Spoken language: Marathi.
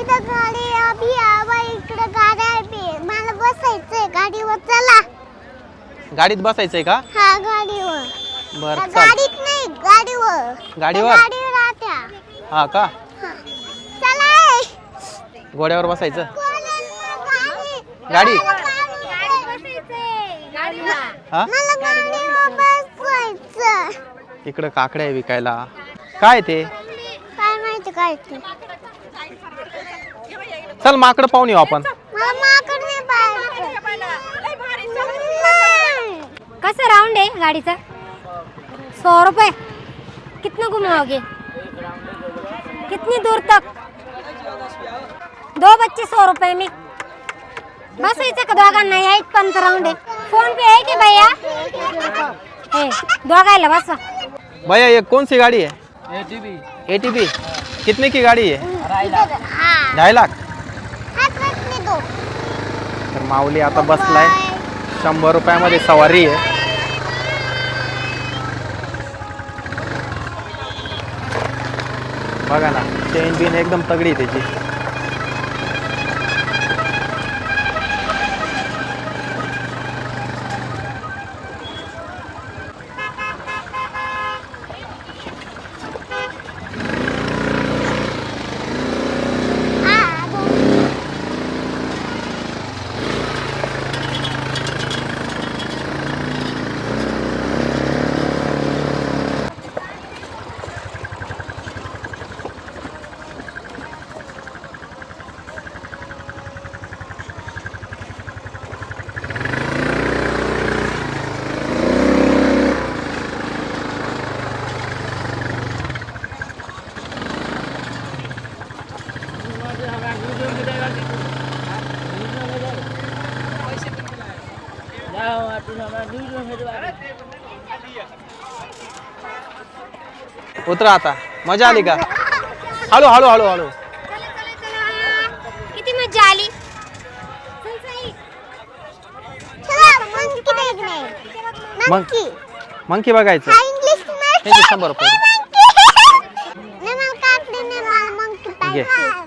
इथं गाडी अभि आवा इकडे गाड्या आहे. मला बसायचंय गाडीवर चला. गाडीत बसायचंय का? हा गाडीवर. बर चल. गाडीत नाही गाडीवर. गाडीवर? गाडीवर राहत्या. हा का? हा. चला ए. घोड्यावर बसायचं. गाडी. गाडी? हा? मला गाडीवर बसवायचं इकडं काकड्या आहे विकायला. काय ते? काय माहिती काय ते? चल माकडं पाहून येऊ आपण. कैसा राउंड है गाड़ी का सौ रुपए कितना घुमाओगे कितनी दूर तक? दो बच्चे सौ रुपए में. बस इथे का दोघांना? या इथपर्यंत राऊंड आहे. फोन पे आहे की भैया? हे दोघायला बस. भैया ये कौन सी गाड़ी है ए टी बी कितने की गाड़ी हा. ढाई लाख. तर माऊली आता बसलाय. शंभर रुपयामध्ये सवारी आहे. बघा ना चेन बिन एकदम तगडी त्याची हा, दोन. उतरा आता. मजा आली का? हळू हळू हळू हळू. किती मजा आली. मंकी बघायचं. हा, शंभर रुपये. घे.